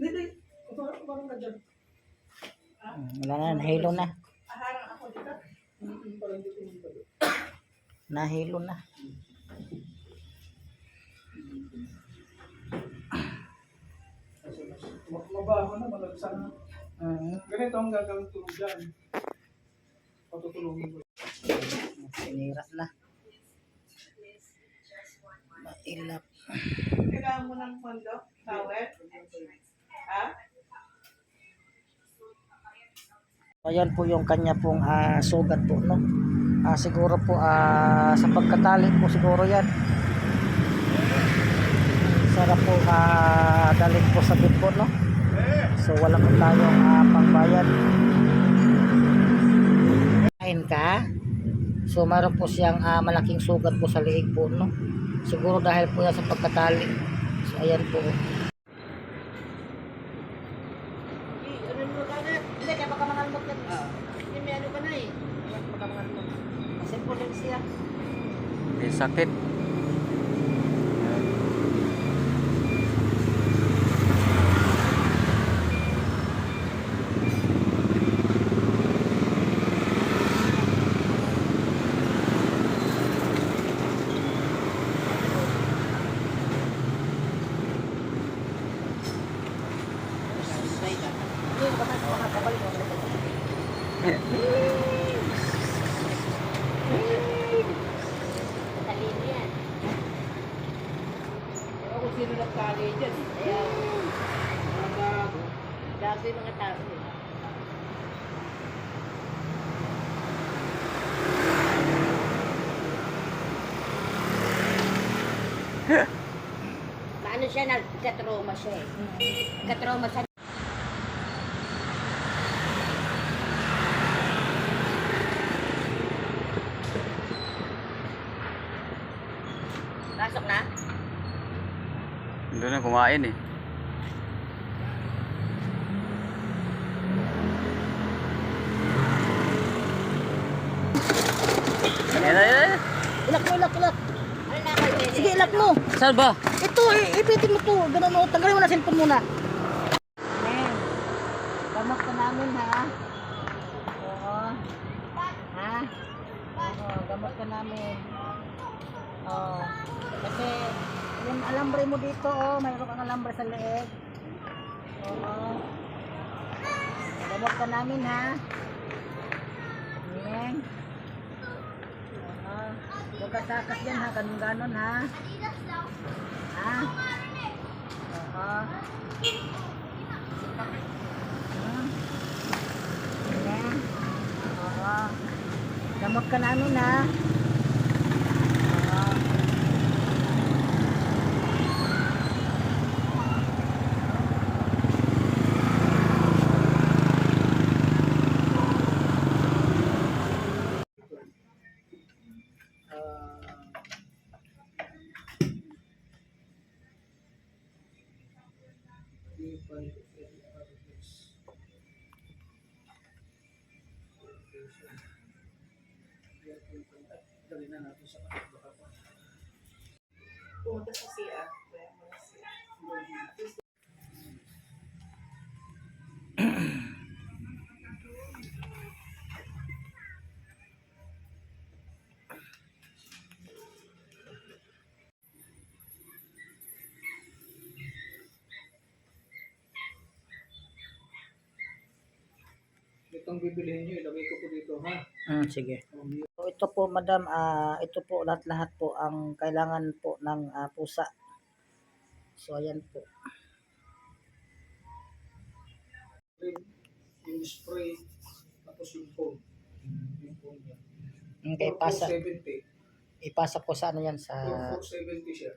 Hindi, parang parang ka dyan. Wala na, nahilo na. Aharang ako dito. Dito. Nahilo na. Mabaho na, malagsan na. Mm, Ganito ang gagawin ko dyan. Patutulungin ko. sinira na. Mailap. Kailangan mo ng pondo? Tower? Ha? Ayan po yung kanya pong ah, sugat po, no? Ah, siguro po ah, sa pagkatali po siguro yan. Sarap po ah, dalhin po sa bit po, no? So wala po tayong ah, pangbayad. Kain ka? So mayroon po siyang ah, malaking sugat po sa liig po, no? Siguro dahil po yan sa pagkatali. So ayan po. Ano mo ka na? Hindi, kaya baka mangalmot ka. Hindi, may ano ka na eh. Ayan, baka mangalmot. Kasi po din siya. May sakit. Yun, baka makakabalik ako. Talino yan. Ewan ko sino nagkali dyan. Kaya, mga. Gago yung mga tao. Paano siya nagka-trauma siya eh? Nagka-trauma siya. Pasok na? Doon na kumain eh. Ayan, ayan, ayan. Ilak mo, ilak, ilak. Na? Sige, ilak mo. Saan ba? Ito, ipitin mo to. Ganun mo. Tanggalin mo na cellphone muna. Neng, gamot ka namin ha. Oo. Ha? Oo, gamot ka namin. Oo. Kasi, yung alambre mo dito, oh, mayroon kang alambre sa leeg. Oo. Gamot ka namin ha. Neng. Oo. Huwag ka takas dyan ha, ganun-ganon ha. Ha? Oo. Gamot ka namin ha. Pumunta sa CR. Itong bibilihin nyo, ilagay ko po dito, ha? Hmm, sige. So, ito po, madam, ah, ito po lahat-lahat po ang kailangan po ng ah, pusa. So, ayan po. yung, spray, tapos yung phone. Yung phone niya. Okay, ipasa, 470. ipasa po sa ano yan sa... 470 siya.